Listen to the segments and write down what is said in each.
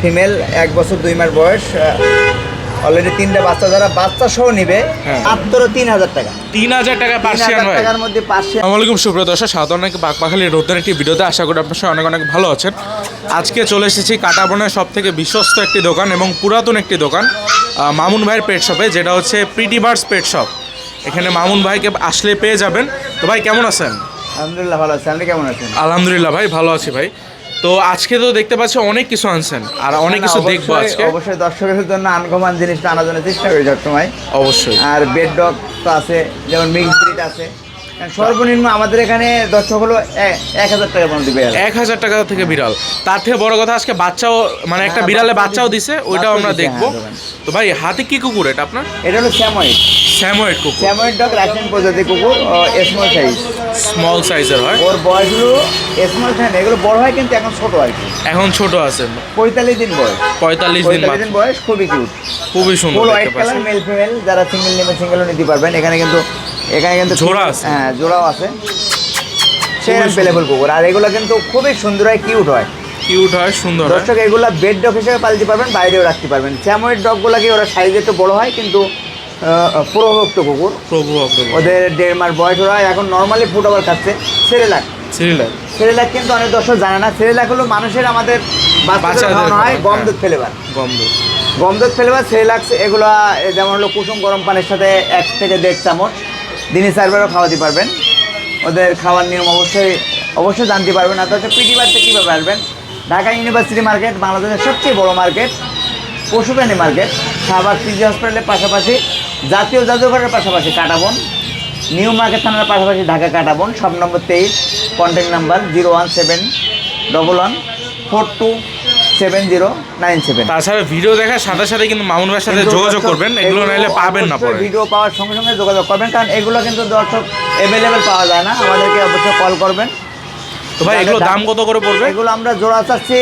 Female এক বছর দুই মাস বয়স অলরেডি তিনটা বাচ্চা যারা বাচ্চা সহ নিবে হ্যাঁ। মাত্র তিন হাজার টাকা। তিন হাজার টাকা পার্সিয়ান টাকার মধ্যে পার্সিয়ান। আসসালামু সুপ্রিয় দর্শক সাধারণ নাকি বাঘপাখালি রোদের একটি ভিডিওতে। আশা করি আপনার অনেক অনেক ভালো আছেন। আজকে চলে এসেছি কাটাবনের সব থেকে বিশ্বস্ত একটি দোকান এবং পুরাতন একটি দোকান মামুন ভাইয়ের পেট শপে যেটা হচ্ছে প্রিটি বার্স পেট শপ এখানে মামুন ভাইকে আসলে পেয়ে যাবেন। তো ভাই কেমন আছেন? আলহামদুলিল্লাহ ভালো আছে। আপনি কেমন আছেন? আলহামদুলিল্লাহ ভাই ভালো আছি ভাই। তো আজকে তো দেখতে পাচ্ছি অনেক কিছু আনছেন আর অনেক কিছু দেখব আজকে। অবশ্যই দর্শকের জন্য আনকমান জিনিসটা আনার জন্য চেষ্টা করি সবসময়। অবশ্যই। আর বেড ডগ তো আছে যেমন মিক্স ব্রিড আছে। সর্বনিম্ন আমাদের এখানে দর্শক হলো এক হাজার টাকা পর্যন্ত দিবে এক হাজার টাকা থেকে বিড়াল। তার থেকে বড় কথা আজকে বাচ্চাও মানে একটা হ্যাঁ, বিড়ালে বাচ্চাও দিছে। ওইটাও আমরা দেখব। হ্যাঁ, তো ভাই হাতে কি কুকুর এটা আপনার? এটা হলো স্যাময়েড। স্যামোয়েড কুকুর। স্যাময়েড ডগ রাশিয়ান প্রজাতি কুকুর স্মল সাইজ স্মল সাইজের হয়। ওর বয়স হলো স্মল সাইজ এগুলো বড় হয় কিন্তু এখন ছোট আর কি। এখন ছোট আছে। পঁয়তাল্লিশ দিন বয়স। পঁয়তাল্লিশ দিন দিন বয়স খুবই কিউট খুবই সুন্দর full white colour male female যারা সিঙ্গেল নেবে সিঙ্গেলও নিতে পারবেন। এখানে কিন্তু এখানে কিন্তু জোড়া আছে? হ্যাঁ জোড়াও আছে। সে অ্যাভেলেবল কুকুর। আর এগুলো কিন্তু খুবই সুন্দর হয় কিউট হয়। কিউট হয় সুন্দর দর্শক এগুলো বেড ডগ হিসেবে পালতে পারবেন বাইরেও রাখতে পারবেন। স্যাময়েড ডগগুলো কি ওরা সাইজে একটু বড় হয় কিন্তু পুরোভক্ত কুকুর। প্রভু অগ্রগতি ওদের দেড় মাস বয়স ওরা এখন নর্মালি ফুড ওভার খাচ্ছে। সেরেলাক। সিরিয়াল সেরেলাক কিন্তু অনেক দর্শক জানে না। সেরেলাক হলো মানুষের আমাদের হয় গম হ্যাঁ। দুধ ফেলেবার। গন্ধ গম দুধ ফেলেবার সেরেলাক্স এগুলো যেমন হলো কুসুম গরম পানির সাথে এক থেকে দেড় চামচ। দিনে চারবারও খাওয়াতে পারবেন। ওদের খাওয়ার নিয়ম অবশ্যই অবশ্যই জানতে পারবেন। আর তাছাড়া পিটি বাড়িতে কীভাবে আসবেন? ঢাকা ইউনিভার্সিটি মার্কেট বাংলাদেশের সবচেয়ে বড় মার্কেট পশুপ্রাণী মার্কেট। সাহাবাগ পিজি হসপিটালের পাশাপাশি জাতীয় জাদুঘরের পাশাপাশি কাটাবন নিউ মার্কেট থানার পাশাপাশি ঢাকা কাটাবন সব নম্বর তেইশ contact number zero one seven double one four two seven zero nine seven তাছাড়া ভিডিও দেখার সাথে সাথে কিন্তু মামুন ভাইয়ের সাথে যোগাযোগ করবেন এগুলো নাইলে পাবেন না পরে। ভিডিও পাওয়ার সঙ্গে সঙ্গে যোগাযোগ করবেন কারণ এগুলো কিন্তু দর্শক অ্যাভেলেবেল পাওয়া যায় না। আমাদেরকে অবশ্যই কল করবেন। তো ভাই এগুলো দাম কত করে পড়বে? এগুলো আমরা জোড়া চাচ্ছি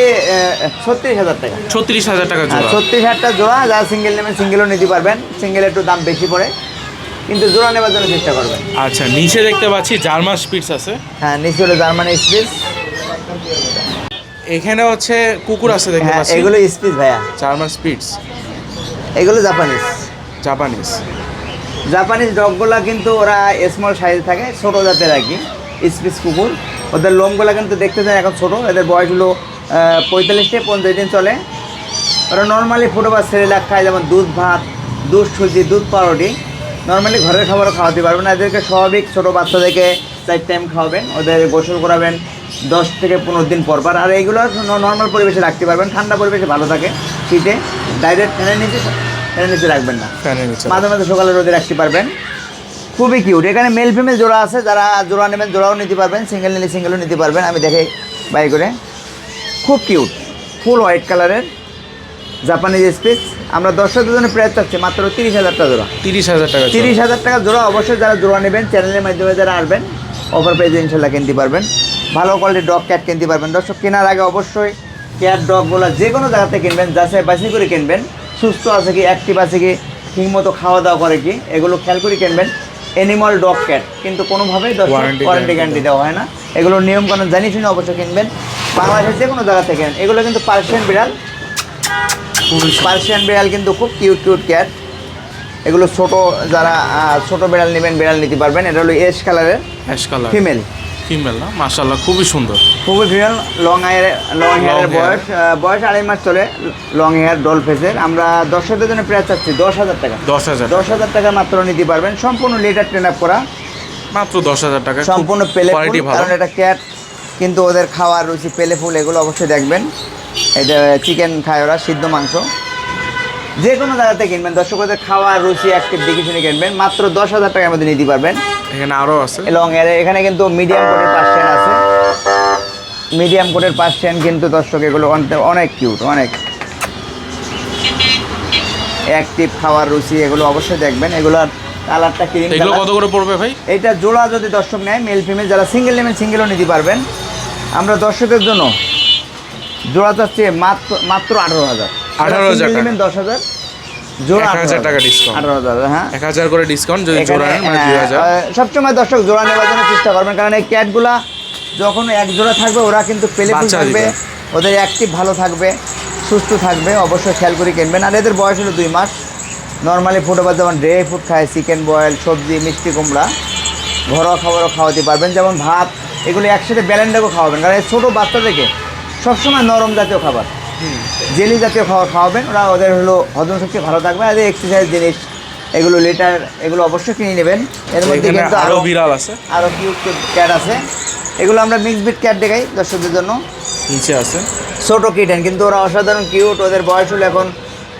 ছত্রিশ হাজার টাকা। ছত্রিশ হাজার টাকা জোড়া। ছত্রিশ হাজার টাকা জোড়া যারা সিঙ্গেল নেবেন সিঙ্গেলও নিতে পারবেন। সিঙ্গেল একটু দাম বেশি পড়ে কিন্তু জোড়া নেবার জন্য চেষ্টা করবেন। আচ্ছা নিচে দেখতে পাচ্ছি জার্মান স্পিডস আছে। হ্যাঁ নিচে হলো জার্মানি এখানে হচ্ছে কুকুর আছে দেখতে হ্যাঁ পাচ্ছি। এগুলো স্পিস ভাইয়া। জার্মান স্পিডস এগুলো জাপানিজ জাপানিজ জাপানিজ ডগগুলা কিন্তু ওরা স্মল সাইজ থাকে ছোটো জাতের আর কি স্পিস কুকুর। ওদের লোমগুলা কিন্তু দেখতে চান এখন ছোটো। এদের বয়স হলো পঁয়তাল্লিশ থেকে পঞ্চাশ দিন চলে। ওরা নর্মালি ফুটো বা সেরেলাক খায় যেমন দুধ ভাত দুধ সুজি দুধ পাউরুটি। নর্মালি ঘরের খাবারও খাওয়াতে পারবেন। না এদেরকে স্বাভাবিক ছোটো বাচ্চাদেরকে চার টাইম খাওয়াবেন। ওদের গোসল করাবেন দশ থেকে পনেরো দিন পর। পর আর এইগুলো নর্মাল পরিবেশে রাখতে পারবেন। ঠান্ডা পরিবেশে ভালো থাকে শীতে। ডাইরেক্ট ফ্যানের নিচে ফ্যানের নিচে রাখবেন না। মাঝে মাঝে সকালে রোদে রাখতে পারবেন। খুবই কিউট এখানে মেল ফিমেল জোড়া আছে যারা জোড়া নেবেন জোড়াও নিতে পারবেন সিঙ্গেল নিলে সিঙ্গেলও নিতে পারবেন। আমি দেখে বাই করে। খুব কিউট ফুল হোয়াইট কালারের জাপানিজ স্পিস আমরা দর্শকদের জন্য প্রায় চাচ্ছি মাত্র তিরিশ হাজার টাকা জোড়া। তিরিশ হাজার টাকা তিরিশ হাজার টাকা জোড়া অবশ্যই যারা জোড়া নেবেন চ্যানেলের মাধ্যমে যারা আসবেন অফার পেজে ইনশাল্লাহ কিনতে পারবেন। ভালো কোয়ালিটির ডগ ক্যাট কিনতে পারবেন। দর্শক কেনার আগে অবশ্যই ক্যাট ডগগুলো যে কোনো জায়গাতে কিনবেন যাচাই বাছাই করে কিনবেন। সুস্থ আছে কি অ্যাক্টিভ আছে কি ঠিকমতো খাওয়া দাওয়া করে কি এগুলো খেয়াল করে কিনবেন। অ্যানিমাল ডগ ক্যাট কিন্তু কোনোভাবেই ওয়ারেন্টি গ্যারান্টি দেওয়া। হয় না। এগুলোর নিয়ম কানুন জানি শুনে অবশ্যই কিনবেন। বাংলাদেশের যে কোনো জায়গা থেকে। এগুলো কিন্তু পার্সিয়ান বিড়াল। পার্সিয়ান বিড়াল কিন্তু খুব কিউট কিউট ক্যাট এগুলো ছোট যারা ছোট বিড়াল নেবেন বিড়াল নিতে পারবেন। এটা হলো এস কালারের কালার ফিমেল ফিমেল না মাশাল্লাহ খুবই সুন্দর। খুবই ফিমেল লং হেয়ার লং হেয়ারের বয়স বয়স আড়াই মাস চলে লং হেয়ার ডল ফেসের আমরা দর্শকদের জন্য প্রায় চাচ্ছি দশ হাজার টাকা। দশ হাজার দশ হাজার টাকা মাত্র নিতে পারবেন। সম্পূর্ণ লিটার ট্রেন আপ করা। মাত্র দশ হাজার টাকা সম্পূর্ণ পেলে কারণ এটা ক্যাট কিন্তু ওদের খাওয়ার রুচি পেলে ফুল এগুলো অবশ্যই দেখবেন। এটা চিকেন খায় ওরা সিদ্ধ মাংস। যে কোনো জায়গাতে কিনবেন। দর্শকদের খাওয়ার রুচি অ্যাক্টিভ দেখে শুনে কিনবেন। মাত্র দশ হাজার টাকার মধ্যে নিতে পারবেন। এখানে আরও আছে। এবং এর এখানে কিন্তু মিডিয়াম কোটের পার্সেন্ট আছে। মিডিয়াম কোটের পার্সেন্ট কিন্তু দর্শক এগুলো অনেক- কিউট অনেক। অ্যাক্টিভ খাওয়ার রুচি এগুলো অবশ্যই দেখবেন। এগুলোর কালারটা ক্রিম এগুলো কত করে পড়বে ভাই? এটা জোড়া যদি দর্শক নেয় মেল ফিমেল যারা সিঙ্গেল নেবেন সিঙ্গেলও নিতে পারবেন। আমরা দর্শকের জন্য জোড়া চাচ্ছি মাত্র মাত্র আঠারো হাজার। 18,000 টাকা। নেবেন দশ হাজার। জোড়া 1,000 টাকা discount। আঠারো হ্যাঁ। এক হাজার করে ডিসকাউন্ট যদি জোড়া নেন মানে দুই হাজার। আহ, সবসময় দর্শক জোড়া নেওয়ার জন্য চেষ্টা করবেন কারণ এই ক্যাটগুলা যখন এক জোড়া থাকবে ওরা কিন্তু পেলে থাকবে ওদের অ্যাক্টিভ ভালো থাকবে সুস্থ থাকবে অবশ্যই খেয়াল করে কিনবেন। আর এদের বয়স হলো দুই মাস। নর্মালি ফুটবার যেমন ড্রাই ফুড খায় চিকেন বয়েল সবজি মিষ্টি কুমড়া ঘরোয়া খাবারও খাওয়াতে পারবেন। যেমন ভাত এগুলো একসাথে ব্যালেন্ডাকেও খাওয়াবেন কারণ এই ছোটো বাচ্চা থেকে সবসময় নরম জাতীয় খাবার। জেলি জাতীয় খাবার খাওয়াবেন ওরা ওদের হলো হজম শক্তি ভালো থাকবে। আর এক্সারসাইজ জিনিস এগুলো লেটার এগুলো অবশ্যই কিনে নেবেন। এর মধ্যে কিন্তু আরও আরও বিড়াল আছে। আরও কিউট ক্যাট আছে। এগুলো আমরা মিক্স বিট ক্যাট দেখাই দর্শকদের জন্য। নিচে আছে। ছোট কিটেন কিন্তু ওরা অসাধারণ কিউট ওদের বয়স হলো এখন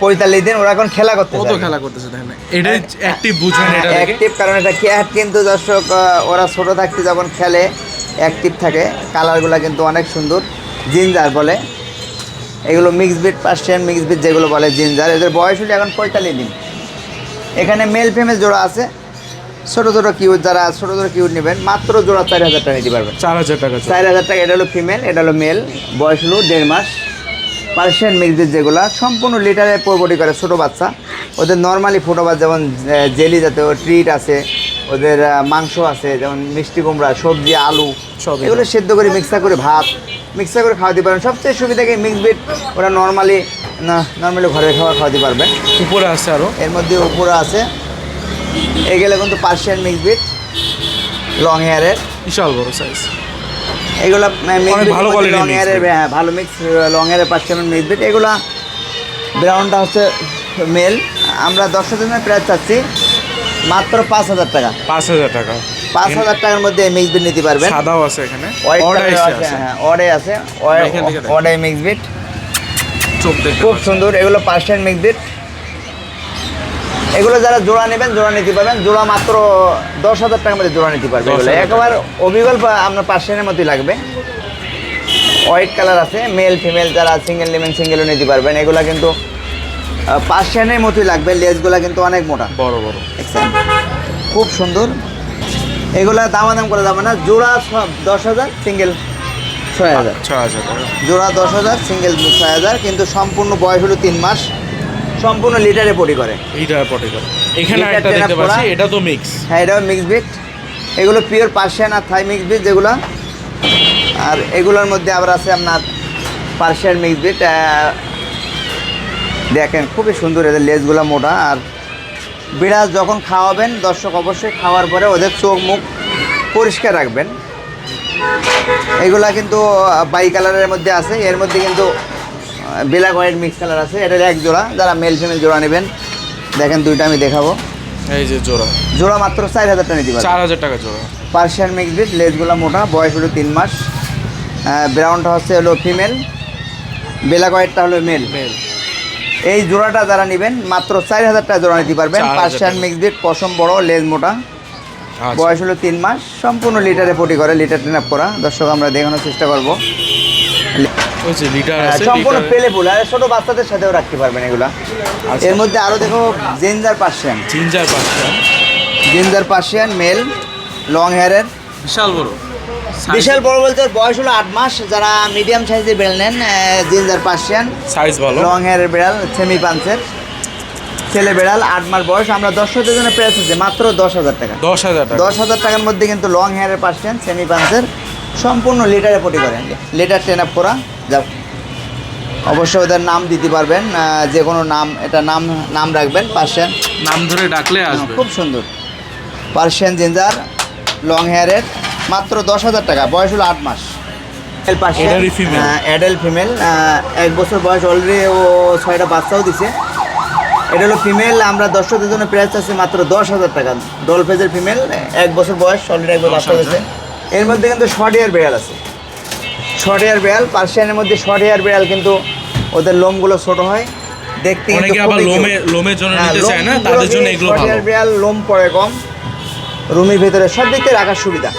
পঁয়তাল্লিশ দিন ওরা এখন খেলা করতে কত খেলা করতেছে দেখেন এটাই অ্যাক্টিভ বুঝবেন এটা অ্যাক্টিভ কারণ এটা ক্যাট কিন্তু দর্শক ওরা ছোট থাকতে যখন খেলে অ্যাক্টিভ থাকে। কালারগুলো কিন্তু অনেক সুন্দর। জিঞ্জার বলে। এগুলো mix breed Persian mix breed যেগুলো বলে জিঞ্জার এদের বয়স হলো এখন পঁয়তাল্লিশ দিন। এখানে মেল ফেমেল জোড়া আছে। ছোটো ছোটো কিউট যারা ছোটো ছোটো কিউট নেবেন মাত্র জোড়া চার হাজার টাকা নিতে পারবেন। চার হাজার টাকা চার হাজার টাকা এটা হলো ফিমেল এটা হলো মেল বয়স হলো দেড় মাস। পার্সিয়ান মিক্সের যেগুলো সম্পূর্ণ লিটারে পরবটি করে ছোটো বাচ্চা। ওদের নর্মালি ফোটোবাজ যেমন জেলি জাতীয় ট্রিট আছে ওদের মাংস আছে যেমন মিষ্টি কুমড়া সবজি আলু সবই এগুলো সেদ্ধ করে মিক্সার করে ভাত মিক্সার করে খাওয়াতে পারেন। সবচেয়ে সুবিধা কি মিক্স বিট ওরা নর্মালি না নর্মালি ঘরে খাবার খাওয়াতে পারবেন উপরে আছে আরও এর মধ্যে উপরে আছে। এগুলো কিন্তু পার্সিয়ান মিক্স বিট লং হেয়ারের বিশাল বড় সাইজ এগুলো ভালো quality লং bit। হ্যাঁ ভালো মিক্স লং এর পাঁচশো মিক্স বিট এগুলো ব্রাউনটা হচ্ছে মেল আমরা দশটা দিনের প্রায় চাচ্ছি মাত্র পাঁচ হাজার টাকা। পাঁচ হাজার টাকা। পাঁচ হাজার টাকার মধ্যে মিক্স বিট নিতে পারবেন। সাদাও আছে এখানে। হ্যাঁ অডে আছে। অডে মিক্স বিট খুব সুন্দর এগুলো পার্সেন্ট মিক্স বিট এগুলো যারা জোড়া নেবেন জোড়া নিতে পারবেন। জোড়া মাত্র দশ হাজার টাকার মধ্যে জোড়া নিতে পারবেন 10,000 এগুলো একেবারে অবিকল্প আপনার পার্সেন্টের মতোই লাগবে। হোয়াইট কালার আছে মেল ফিমেল যারা সিঙ্গেল নেবেন সিঙ্গেলও নিতে পারবেন। এগুলো কিন্তু পার্সিয়ানের মতোই লাগবে লেজগুলো কিন্তু অনেক মোটা। বড় বড়। খুব সুন্দর। এগুলা দামাদাম করে যাবে না জোড়া দশ হাজার সিঙ্গেল ছয় হাজার। ছ হাজার জোড়া দশ হাজার সিঙ্গেল ছয় হাজার কিন্তু সম্পূর্ণ বয়স হলো তিন মাস সম্পূর্ণ লিটারে পটি করে। পটে করে। এখানে একটা দেখতে পাচ্ছি এটা তো মিক্স হ্যাঁ এটাও মিক্স বিট এগুলো পিওর পার্সিয়ান আর থাই মিক্স বিট যেগুলো। আর এগুলোর মধ্যে আবার আছে আপনার পার্সিয়ান মিক্স বিট দেখেন খুবই সুন্দর এদের লেজগুলো মোটা। আর বিড়াল যখন খাওয়াবেন দর্শক অবশ্যই খাওয়ার পরে ওদের চোখ মুখ পরিষ্কার রাখবেন। এগুলা কিন্তু বাই কালারের মধ্যে আছে। এর মধ্যে কিন্তু ব্ল্যাক হোয়াইট মিক্স কালার আছে। এটার এক জোড়া। যারা মেল ফিমেল জোড়া নেবেন দেখেন দুইটা আমি দেখাবো। এই যে জোড়া। জোড়া মাত্র চার হাজার টাকা নিতে পারবেন। চার হাজার টাকা জোড়া। পার্সিয়ান মিক্স বিট লেজগুলো মোটা বয়স হলো তিন মাস। ব্রাউনটা হচ্ছে হলো ফিমেল বেলা কয়েকটা হলো মেল মেল এই জোড়াটা যারা নেবেন মাত্র চার হাজার টাকা জোড়া নিতে পারবেন। 4,000 পার্সিয়ান। মিক্স বিট পশম বড় লেজ মোটা। আচ্ছা। বয়স হলো তিন মাস সম্পূর্ণ লিটারে পটি করে লিটার টেন আপ করা। দর্শক আমরা দেখানোর চেষ্টা করব। ওই যে লিটার আহ, আছে সম্পূর্ণ পেলে ফুল আর ছোট বাচ্চাদের সাথেও রাখতে পারবেন এগুলা। আচ্ছা। এর মধ্যে আরও দেখো জেঞ্জার পার্সিয়ান জিঞ্জার পাঁচটা জেঞ্জার পার্সিয়ান মেল লং হেয়ারের বিশাল বড়। বিশাল বড় বলতে বয়স হলো আট মাস। যারা মিডিয়াম সাইজের বেড়াল নেন জিঞ্জার পার্সিয়ান সাইজ ভালো। লং হেয়ারের বেড়াল সেমি পাঞ্চের ছেলে বেড়াল আট মাস বয়স। আমরা দশ হাজার জন্য প্রাইস আছে মাত্র দশ হাজার টাকা। দশ হাজার টাকা। দশ হাজার টাকার মধ্যে কিন্তু লং হেয়ারের পার্সিয়ান সেমি পাঞ্চের সম্পূর্ণ লিটারে পটি করেন লিটার টেন আপ করা। যাও। অবশ্যই ওদের নাম দিতে পারবেন। যে কোনো নাম এটা নাম নাম রাখবেন পার্সিয়ান নাম ধরে ডাকলে আসবে। খুব সুন্দর। পার্সিয়ান জিঞ্জার লং হেয়ারের মাত্র দশ হাজার টাকা। বয়স হলো আট মাস? অ্যাডাল্ট ফিমেল এক বছর বয়স অলরেডি ও ছয়টা বাচ্চাও দিছে। এটা হলো ফিমেল আমরা দর্শকদের জন্য প্রাইস আছে মাত্র দশ হাজার টাকা। ডলফেজের ফিমেল এক বছর বয়স অলরেডি এক বছর বাচ্চা দিছে এর মধ্যে কিন্তু শর্ট হেয়ার বেড়াল আছে। শর্ট হেয়ার বেড়াল পার্সিয়ানের মধ্যে শর্ট হেয়ার বেড়াল কিন্তু ওদের লোমগুলো ছোট হয়। দেখতে কিন্তু অনেকে আবার খুবই cute। লোমে লোমের জন্য হ্যাঁ, নিতে চায় না তাদের জন্য এগুলো ভালো। বিড়াল লোম পড়ে কম। রুমের ভেতরে সব দিক থেকে রাখার সুবিধা।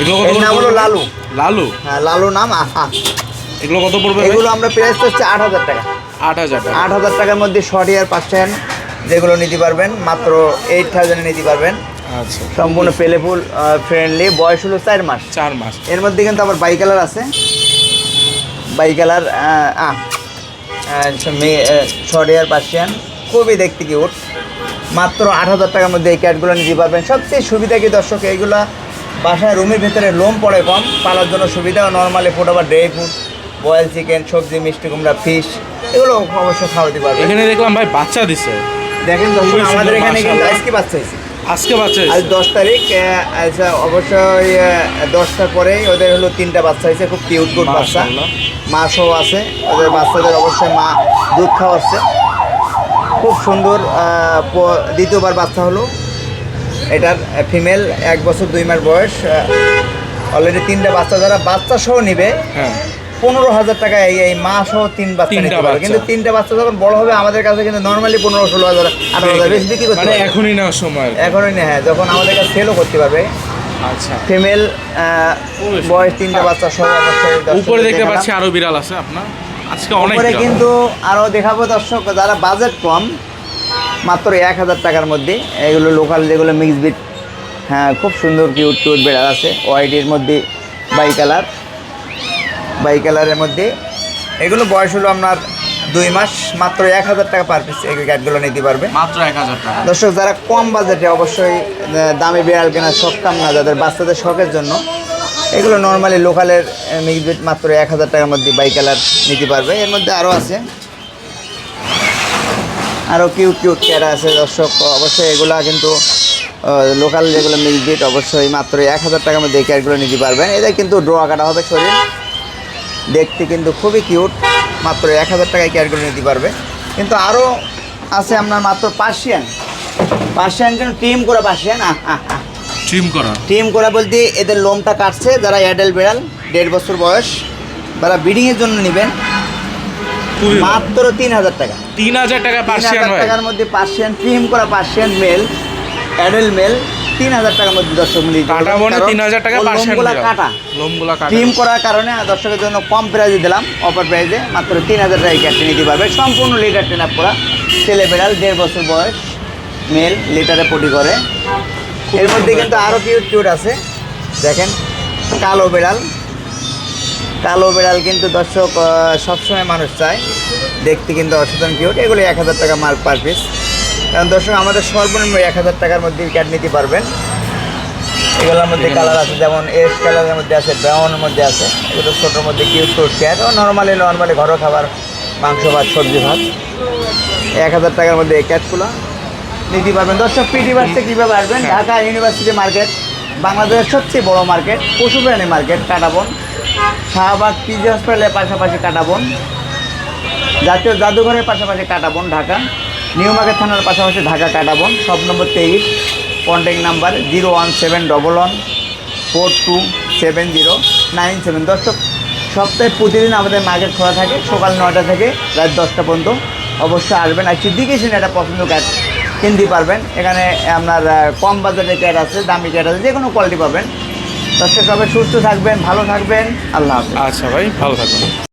এগুলো কত নাম হলো লালু। লালু? হ্যাঁ লালু নাম আহা এগুলো কত পড়বে এগুলো আমরা প্রাইস হচ্ছে আট হাজার টাকা। আট হাজার টাকা। আট হাজার টাকার মধ্যে শর্ট ইয়ার পাচ্ছেন যেগুলো নিতে পারবেন মাত্র এইট থাউজেন্ডে নিতে পারবেন। আচ্ছা। সম্পূর্ণ পেলেফুল ফ্রেন্ডলি বয়স হলো চার মাস। চার মাস। এর মধ্যে কিন্তু আবার বাই কালার আছে। Bi colour short hair Persian খুবই দেখতে কিউট মাত্র আট হাজার টাকার মধ্যে এই ক্যাটগুলো নিতে পারবেন। সবচেয়ে সুবিধা কি দর্শক এইগুলা বাসায় রুমের ভেতরে লোম পড়ে কম পালার জন্য সুবিধা নর্মালি ফুড আবার ড্রাই ফুড বয়েল চিকেন সবজি মিষ্টি কুমড়া ফিশ এগুলো অবশ্যই খাওয়াতে পারবে। এখানে দেখলাম ভাই বাচ্চা দিছে। দেখেন আমাদের এখানে কিন্তু আজকে বাচ্চা হয়েছে। আজকে বাচ্চা আজ দশ তারিখ আচ্ছা অবশ্যই দশটার পরেই ওদের হলো তিনটা বাচ্চা হয়েছে খুব কিউট কিউট বাচ্চা। মা সহ আছে ওদের বাচ্চাদের অবশ্যই মা দুধ খাওয়াচ্ছে। খুব সুন্দর দ্বিতীয়বার বাচ্চা হলো। এটার ফিমেল এক বছর দুই মাস বয়স অলরেডি তিনটা বাচ্চা যারা বাচ্চা সহ নিবে হ্যাঁ। পনেরো হাজার টাকা এই এই মা সহ তিন বাচ্চা নিতে পারবে। কিন্তু তিনটা বাচ্চা যখন বড় হবে আমাদের কাছে কিন্তু নর্মালি পনেরো ষোলো হাজার আঠারো হাজার বেশি বিক্রি করতে মানে পারবে। এখনই নেওয়ার সময় এখনই না হ্যাঁ যখন আমাদের কাছে সেলও করতে পারবে। আচ্ছা। ফিমেল বয়স তিনটা বাচ্চা সহ উপরে দেখতে। পাচ্ছি আরও বিড়াল আছে আপনার। আজকে অনেক কিন্তু আরও দেখাবো দর্শক যারা বাজেট কম মাত্র এক হাজার টাকার মধ্যে এগুলো লোকাল যেগুলো মিক্স বিট হ্যাঁ খুব সুন্দর কিউট কিউট বেড়াল আছে। হোয়াইটের মধ্যে বাই কালার বাই কালারের মধ্যে। এগুলো বয়স হলো আপনার দুই মাস মাত্র এক হাজার টাকা পার পিস এই ক্যাটগুলো নিতে পারবে মাত্র এক হাজার টাকা। দর্শক যারা কম বাজেটে অবশ্যই দামি বিড়াল কেনার সক্ষম না যাদের বাচ্চাদের শখের জন্য এগুলো নর্মালি লোকালের মিক্স বিট মাত্র এক হাজার টাকার মধ্যে বাই কালার নিতে পারবে। এর মধ্যে আরও আছে। আরও কিউট কিউট ক্যাট আছে দর্শক অবশ্যই এগুলা কিন্তু লোকাল যেগুলো মিক্স বিট অবশ্যই মাত্র এক হাজার টাকার মধ্যে এই ক্যাটগুলো নিতে পারবেন। এদের কিন্তু ড্রোয়া কাটা হবে শরীর। দেখতে কিন্তু খুবই কিউট। মাত্র এক হাজার টাকায় ক্যাটগুলো নিতে পারবে। কিন্তু আরও আছে আপনার মাত্র পার্সিয়ান। পার্সিয়ান কিন্তু টিম করে পার্সিয়ান ট্রিম করা। টিম করা বলতে এদের লোমটা কাটছে যারা অ্যাডেল বেড়াল দেড় বছর বয়স তারা ব্রিডিংয়ের জন্য নেবেন। মাত্র তিন হাজার টাকা। তিন হাজার টাকা পার্সিয়ান টাকার মধ্যে পার্সিয়ান ট্রিম করা পার্সিয়ান মেল অ্যাডেল মেল তিন হাজার টাকার মধ্যে দর্শক মিলিয়ে কাটা কারণ তিন হাজার টাকা লোমগুলা কাটা। লোমগুলা কাটা। ট্রিম করার কারণে দর্শকের জন্য কম প্রাইজে দিলাম অফার প্রাইজে মাত্র তিন হাজার টাকা ক্যাটটি নিতে পারবে। সম্পূর্ণ লিটার ট্রেন আপ করা। ছেলে বেড়াল দেড় বছর বয়স মেল লিটারে পটি করে। এর মধ্যে কিন্তু আরও কিউট কিউট আছে। দেখেন কালো বেড়াল। কালো বেড়াল কিন্তু দর্শক সবসময় মানুষ চায়। দেখতে কিন্তু অসাধারণ কিউট এগুলো এক হাজার টাকা মার্ক পার পিস কারণ দর্শক আমাদের সর্বনিম্ন এক হাজার টাকার মধ্যে ক্যাট নিতে পারবেন। এগুলোর মধ্যে কালার আছে যেমন এস কালারের মধ্যে আছে ব্রাউনের মধ্যে আছে। এগুলো ছোটোর মধ্যে কিউট কিউট ক্যাট ও নর্মালি নর্মালি ঘরোয়া খাবার মাংস ভাত সবজি ভাত। এক হাজার টাকার মধ্যে এই ক্যাটগুলো নিতে পারবেন। দর্শক পিটি বাসে কীভাবে আসবেন? হ্যাঁ। ঢাকা ইউনিভার্সিটি মার্কেট বাংলাদেশের সবচেয়ে বড় মার্কেট পশু প্রাণী মার্কেট কাটাবন শাহবাগ পিজি হসপিটালের পাশাপাশি কাটাবন। জাতীয় জাদুঘরের পাশাপাশি কাটাবন, ঢাকা। নিউ মার্কেট থানার পাশাপাশি ঢাকা কাটাবন। সব নম্বর তেইশ, contact number zero one seven double one four two seven zero nine seven. দর্শক, সপ্তাহে প্রতিদিন আমাদের মার্কেট খোলা থাকে, সকাল নয়টা থেকে রাত দশটা পর্যন্ত। অবশ্যই আসবেন। আর সিদ্দিকেশন একটা পছন্দ ক্যাট, কিনতে পারবেন। এখানে আপনার কম বাজারের ক্যাট আছে, দামি ক্যাট আছে যে কোনো কোয়ালিটি পাবেন। দর্শক সবাই সুস্থ থাকবেন ভালো থাকবেন? আল্লাহ আচ্ছা ভাই ভালো থাকবেন।